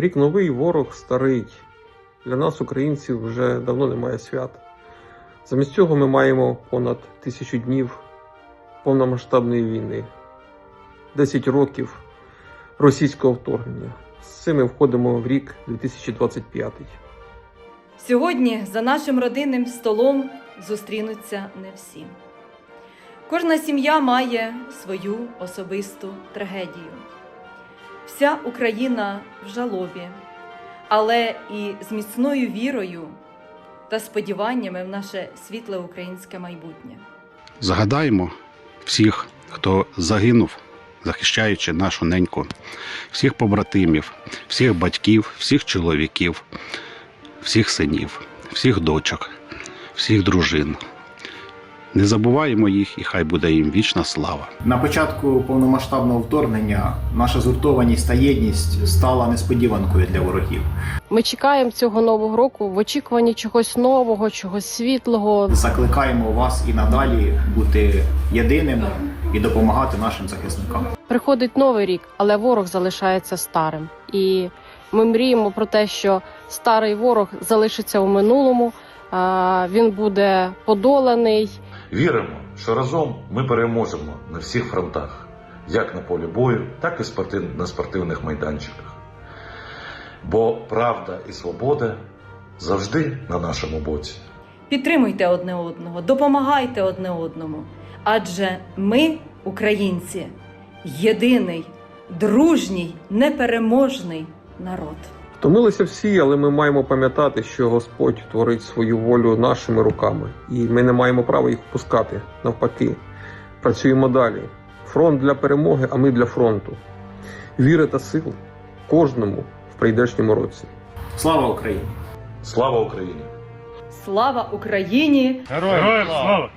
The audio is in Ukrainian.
Рік новий, ворог старий. Для нас, українців, вже давно немає свят. Замість цього ми маємо понад тисячу днів повномасштабної війни, 10 років російського вторгнення. З цим ми входимо в рік 2025. Сьогодні за нашим родинним столом зустрінуться не всі. Кожна сім'я має свою особисту трагедію. Вся Україна в жалобі, але і з міцною вірою та сподіваннями в наше світле українське майбутнє. Згадаємо всіх, хто загинув, захищаючи нашу неньку, всіх побратимів, всіх батьків, всіх чоловіків, всіх синів, всіх дочок, всіх дружин. Не забуваємо їх, і хай буде їм вічна слава. На початку повномасштабного вторгнення наша згуртованість та єдність стала несподіванкою для ворогів. Ми чекаємо цього нового року в очікуванні чогось нового, чогось світлого. Закликаємо вас і надалі бути єдиним і допомагати нашим захисникам. Приходить новий рік, але ворог залишається старим. І ми мріємо про те, що старий ворог залишиться у минулому. Він буде подоланий. Віримо, що разом ми переможемо на всіх фронтах, як на полі бою, так і на спортивних майданчиках. Бо правда і свобода завжди на нашому боці. Підтримуйте одне одного, допомагайте одне одному. Адже ми, українці, єдиний, дружній, непереможний народ. Втомилися всі, але ми маємо пам'ятати, що Господь творить свою волю нашими руками, і ми не маємо права їх впускати. Навпаки, працюємо далі. Фронт для перемоги, а ми для фронту. Віри та сил кожному в прийдешньому році. Слава Україні! Слава Україні! Слава Україні! Героям слава!